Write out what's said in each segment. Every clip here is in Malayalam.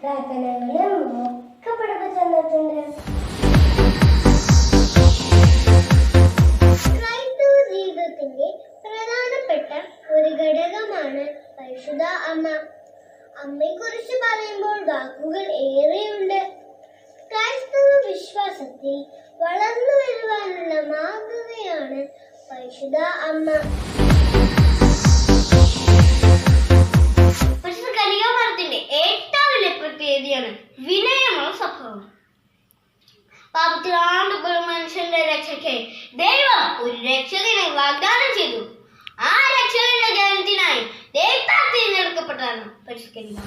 പ്രാർത്ഥനകളും ഒക്കെ പഠിപ്പിച്ചു തന്നിട്ടുണ്ട് ജീവിതത്തിന്റെ പ്രധാനപ്പെട്ട ഒരു ഘടകമാണ് പരിശുദ്ധ അമ്മ. അമ്മയെ കുറിച്ച് പറയുമ്പോൾ വാക്കുകൾ ഏറെയുണ്ട്. ക്രൈസ്തവ വിശ്വാസത്തിൽ വളർന്നു വരുവാനുള്ള മാതൃകയാണ് പരിശുദ്ധ അമ്മ. പാപത്തിൽ ആണ്ടുപോയ മനുഷ്യന്റെ രക്ഷയ്ക്ക് ദൈവം ഒരു രക്ഷകനെ വാഗ്ദാനം ചെയ്തു. ആ രക്ഷകന്റെ ജനത്തിനായി ദൈവത്താൽ തിരഞ്ഞെടുക്കപ്പെട്ടതാണ് പരിഷ്കരിക്കുക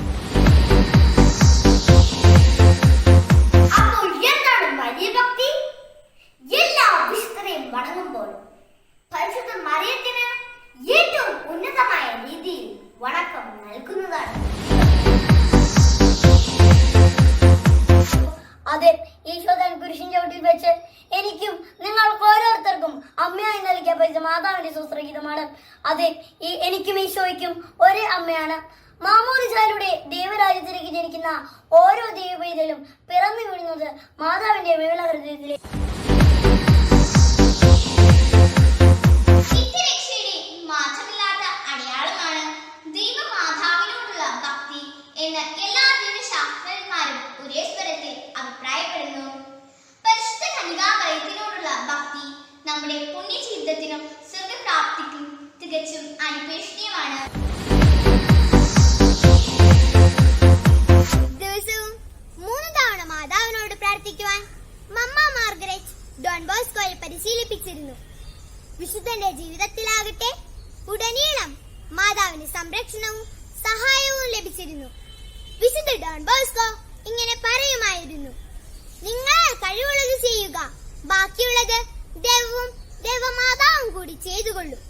അപ്പോൾ എന്താണ് വലിയ ഭക്തി? എല്ലാ വിശുദ്ധരെയും വണങ്ങുമ്പോൾ പരിശുദ്ധ മറിയത്തിന് ഏറ്റവും ഉന്നതമായ രീതിയിൽ വണക്കം നൽകുന്നതാണ്. അതെ കുരിശിൻ വെച്ച് എനിക്കും നിങ്ങൾക്ക് ഓരോരുത്തർക്കും അമ്മയായി നൽകിയ പൈസ മാതാവിന്റെ സുശ്രഹിതമാണ് അതെ ഈ എനിക്കും ഈശോയ്ക്കും ഒരേ അമ്മയാണ്. മാമോദിസാരുടെ ദൈവരാജ്യത്തിലേക്ക് ജനിക്കുന്ന ഓരോ ദൈവപൈതലും പിറന്നു വീഴുന്നത് മാതാവിന്റെ വീണ ഹൃദയത്തിലെ പ്രാർത്ഥിക്കുവാൻ മമ്മ മാർഗരറ്റ് ഡോൺ ബോസ്കോയിൽ പരിശീലിപ്പിച്ചിരുന്നു. വിശുദ്ധന്റെ ജീവിതത്തിലാകട്ടെ ഉടനീളം മാതാവിന് സംരക്ഷണവും സഹായവും ലഭിച്ചിരുന്നു. വിശുദ്ധ ഡോൺ ബോസ്കോ ഇങ്ങനെ പറയുമായിരുന്നു. നിങ്ങൾ കഴിവുള്ളത് ചെയ്യുക ബാക്കിയുള്ളത് ദൈവവും ദൈവമാതാവും കൂടി ചെയ്തുകൊള്ളും.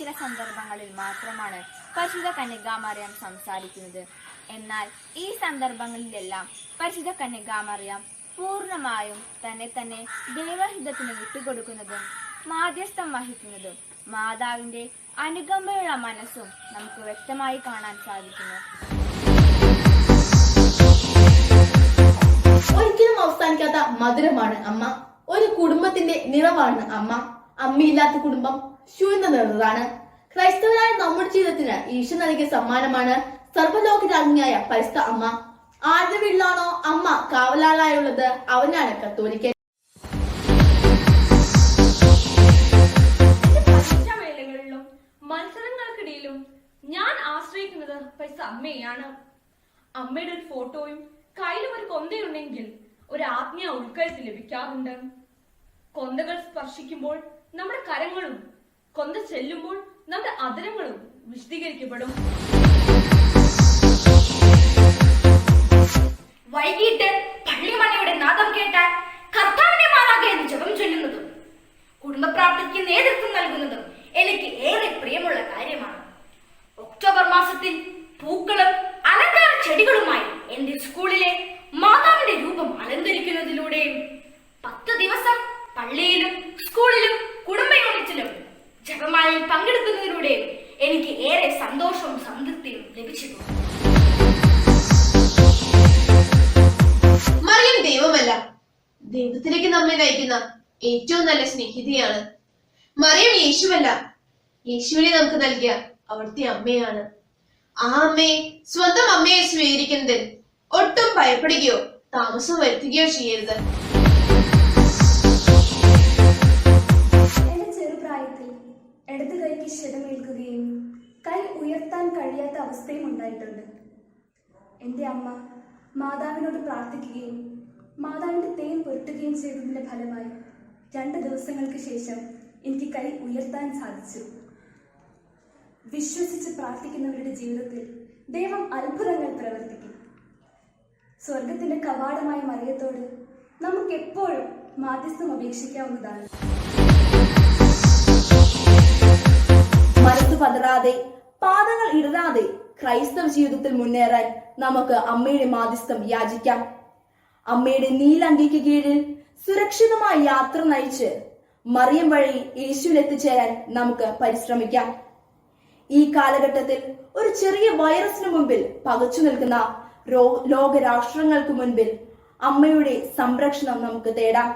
ചില സന്ദർഭങ്ങളിൽ മാത്രമാണ് പരിശുദ്ധ കന്യകാമറിയാം സംസാരിക്കുന്നത്. എന്നാൽ ഈ സന്ദർഭങ്ങളിലെല്ലാം പരിശുദ്ധ കന്യകാമറിയാം പൂർണമായും തന്നെ തന്നെ ദൈവഹിതത്തിന് വിട്ടുകൊടുക്കുന്നതും മാധ്യസ്ഥം വഹിക്കുന്നതും മാതാവിന്റെ അനുകമ്പയുള്ള മനസ്സും നമുക്ക് വ്യക്തമായി കാണാൻ സാധിക്കുന്നു. ഒരിക്കലും അവസാനിക്കാത്ത മധുരമാണ് അമ്മ. ഒരു കുടുംബത്തിന്റെ നിറവാണ് അമ്മ. അമ്മയില്ലാത്ത കുടുംബം ശൂന്യ നിറതാണ് ക്രൈസ്തവരായ നമ്മുടെ ജീവിതത്തിന് ഈശോ നൽകിയ സമ്മാനമാണ് സർവലോക രാജ്ഞിയായ പരിസ്ഥ അമ്മ. ആരുടെ വീട്ടിലാണോ അമ്മ കാവലാളായുള്ളത് അവനാണ് കത്തോലിക്കൻ. മത്സരങ്ങൾക്കിടയിലും ഞാൻ ആശ്രയിക്കുന്നത് അമ്മയാണ് അമ്മയുടെ ഒരു ഫോട്ടോയും കയ്യിലും ഒരു കൊന്തയുണ്ടെങ്കിൽ ഒരു ആത്മീയ ഉൾക്കരുത്ത് ലഭിക്കാറുണ്ട്. കൊന്തകൾ സ്പർശിക്കുമ്പോൾ നമ്മുടെ കരങ്ങളും കൊന്ത ചെല്ലുമ്പോൾ നമ്മുടെ അതിരങ്ങളും വിശദീകരിക്കപ്പെടും. വൈകിട്ട് പള്ളിമണിയുടെ നാദം കേട്ടാൽ കർത്താവിന്റെ മാലാക എന്ന് ജപം ചൊല്ലുന്നതും കുടുംബപ്രാപ്തിക്ക് നേതൃത്വം നൽകുന്നതും എനിക്ക് ഏറെ പ്രിയമുള്ള കാര്യമാണ്. ഒക്ടോബർ മാസത്തിൽ പൂക്കളും അലങ്കാര ചെടികളുമായി എന്റെ സ്കൂളിലെ മാതാവിന്റെ രൂപം അലങ്കരിക്കുന്നതിലൂടെയും പത്ത് ദിവസം പള്ളിയിലും സ്കൂളിലും കുടുംബ യൂണിറ്റിലും ജപമാലയിൽ പങ്കെടുക്കുന്നതിലൂടെയും എനിക്ക് ഏറെ സന്തോഷവും സംതൃപ്തിയും ലഭിച്ചിട്ടുണ്ട്. മറിയം ദൈവമല്ല. ദൈവത്തിലേക്ക് നമ്മെ നയിക്കുന്ന ഏറ്റവും നല്ല സ്നേഹിതയാണ്. മറിയം യേശുവല്ല. യേശുവിനെ നമുക്ക് നൽകിയ അവിടുത്തെ അമ്മയാണ്. ആ അമ്മയെ സ്വന്തം അമ്മയെ സ്വീകരിക്കുന്നതിൽ ഒട്ടും ഭയപ്പെടുകയോ താമസം വരുത്തുകയോ ചെയ്യരുത്. ഇടത് കൈക്ക് ക്ഷതമേൽക്കുകയും കൈ ഉയർത്താൻ കഴിയാത്ത അവസ്ഥയും ഉണ്ടായിട്ടുണ്ട്. എന്റെ അമ്മ മാതാവിനോട് പ്രാർത്ഥിക്കുകയും മാതാവിന്റെ തേൻ പുരട്ടുകയും ചെയ്തതിന്റെ ഫലമായി രണ്ട് ദിവസങ്ങൾക്ക് ശേഷം എനിക്ക് കൈ ഉയർത്താൻ സാധിച്ചു. വിശ്വസിച്ച് പ്രാർത്ഥിക്കുന്നവരുടെ ജീവിതത്തിൽ ദൈവം അത്ഭുതങ്ങൾ പ്രവർത്തിക്കും. സ്വർഗത്തിന്റെ കവാടമായ മറിയത്തോട് നമുക്ക് എപ്പോഴും മാധ്യസ്ഥം അപേക്ഷിക്കാവുന്നതാണ്. മനസ്സ് പതറാതെ പാദങ്ങൾ ഇടരാതെ ക്രൈസ്തവ ജീവിതത്തിൽ മുന്നേറാൻ നമുക്ക് അമ്മയുടെ മാധ്യസ്ഥം യാചിക്കാം. അമ്മയുടെ നീലങ്കിക്ക് കീഴിൽ സുരക്ഷിതമായ യാത്ര നയിച്ച് മറിയം വഴി യേശുവിൽ എത്തിച്ചേരാൻ നമുക്ക് പരിശ്രമിക്കാം. ഈ കാലഘട്ടത്തിൽ ഒരു ചെറിയ വൈറസിന് മുമ്പിൽ പകച്ചു നിൽക്കുന്ന ലോകരാഷ്ട്രങ്ങൾക്ക് മുൻപിൽ അമ്മയുടെ സംരക്ഷണം നമുക്ക് തേടാം.